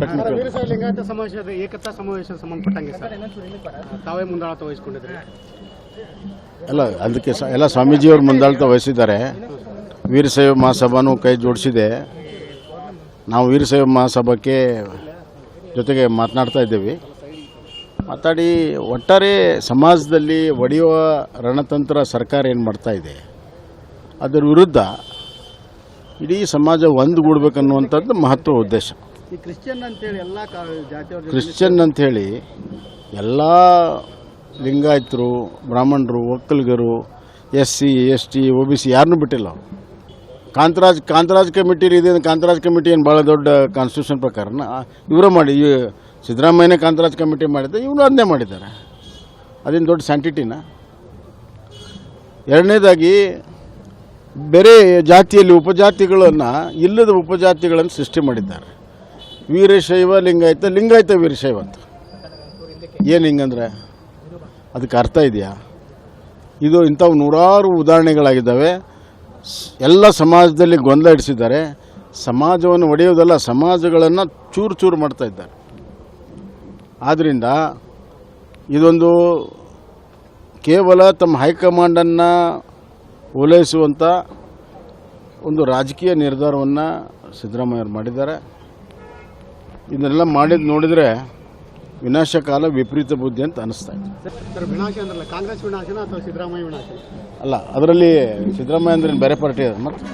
ವೀರಶೈವ ಲಿಂಗಾಯತ ಸಮಾವೇಶದ ಏಕತಾ ಸಮಾವೇಶ ಸಂಬಂಧಪಟ್ಟಂಗೆ ಸರ್. ತಾವೇ ವಹಿಸ್ಕೊಂಡಿದ್ರಿ ಎಲ್ಲ ಅದಕ್ಕೆ ಎಲ್ಲ ಸ್ವಾಮೀಜಿಯವರು ಮುಂದಾಳ್ತಾ ವಹಿಸಿದ್ದಾರೆ. ವೀರಶೈವ ಮಹಾಸಭಾನು ಕೈ ಜೋಡಿಸಿದೆ. ನಾವು ವೀರಶೈವ ಮಹಾಸಭಾಕ್ಕೆ ಜೊತೆಗೆ ಮಾತನಾಡ್ತಾ ಇದ್ದೇವೆ. ಮಾತಾಡಿ ಒಟ್ಟಾರೆ ಸಮಾಜದಲ್ಲಿ ಒಡೆಯುವ ರಣತಂತ್ರ ಸರ್ಕಾರ ಏನು ಮಾಡ್ತಾ ಇದೆ? ಅದರ ವಿರುದ್ಧ ಇಡೀ ಸಮಾಜ ಒಂದುಗೂಡ್ಬೇಕನ್ನುವಂಥದ್ದು ಮಹತ್ವ ಉದ್ದೇಶ. ಕ್ರಿಶ್ಚಿಯನ್ ಅಂತೇಳಿ ಎಲ್ಲ ಕ್ರಿಶ್ಚಿಯನ್ ಅಂಥೇಳಿ ಎಲ್ಲ ಲಿಂಗಾಯತರು, ಬ್ರಾಹ್ಮಣರು, ಒಕ್ಕಲಿಗರು, S C, S T, O B C ಯಾರನ್ನೂ ಬಿಟ್ಟಿಲ್ಲ ಅವರು. ಕಾಂತರಾಜ್ ಕಾಂತರಾಜ್ ಕಮಿಟಿ ಇದೆ ಕಾಂತರಾಜ್ ಕಮಿಟಿ ಏನು ಭಾಳ ದೊಡ್ಡ ಕಾನ್ಸ್ಟಿಟ್ಯೂಷನ್ ಪ್ರಕಾರನ ಇವರೇ ಮಾಡಿ ಸಿದ್ದರಾಮಯ್ಯನೇ ಕಾಂತರಾಜ್ ಕಮಿಟಿ ಮಾಡಿದ್ದೆ ಇವನು ಅದನ್ನೇ ಮಾಡಿದ್ದಾರೆ. ಅದೇನು ದೊಡ್ಡ ಸ್ಯಾಂಟಿಟಿನ ಎರಡನೇದಾಗಿ, ಬೇರೆ ಜಾತಿಯಲ್ಲಿ ಉಪಜಾತಿಗಳನ್ನು, ಇಲ್ಲದ ಉಪಜಾತಿಗಳನ್ನು ಸೃಷ್ಟಿ ಮಾಡಿದ್ದಾರೆ. ವೀರಶೈವ ಲಿಂಗಾಯತ ಲಿಂಗಾಯತ ವೀರಶೈವ ಅಂತ. ಏನು ಹಿಂಗಂದ್ರೆ? ಅದಕ್ಕೆ ಅರ್ಥ ಇದೆಯಾ? ಇದು ಇಂಥವು ನೂರಾರು ಉದಾಹರಣೆಗಳಾಗಿದ್ದಾವೆ. ಎಲ್ಲ ಸಮಾಜದಲ್ಲಿ ಗೊಂದಲ ಇಡಿಸಿದ್ದಾರೆ. ಸಮಾಜವನ್ನು ಒಡೆಯೋದಲ್ಲ ಸಮಾಜಗಳನ್ನು ಚೂರು ಚೂರು ಮಾಡ್ತಾ ಇದ್ದಾರೆ. ಆದ್ದರಿಂದ ಇದೊಂದು ಕೇವಲ ತಮ್ಮ ಹೈಕಮಾಂಡನ್ನು ಓಲೈಸುವಂಥ ಒಂದು ರಾಜಕೀಯ ನಿರ್ಧಾರವನ್ನು ಸಿದ್ದರಾಮಯ್ಯವ್ರು ಮಾಡಿದ್ದಾರೆ. ಇದನ್ನೆಲ್ಲ ಮಾಡಿದ್ದು ನೋಡಿದರೆ ವಿನಾಶಕಾಲ ವಿಪರೀತ ಬುದ್ಧಿ ಅಂತ ಅನಿಸ್ತಾ ಇದೆ. ಕಾಂಗ್ರೆಸ್ ವಿನಾಶನ ಅಥವಾ ಸಿದ್ದರಾಮಯ್ಯ ವಿನಾಶ ಅಲ್ಲ ಅದರಲ್ಲಿ ಸಿದ್ದರಾಮಯ್ಯ ಅಂದ್ರೆ ಬೇರೆ ಪಾರ್ಟಿ ಅದ ಮತ್ತೆ.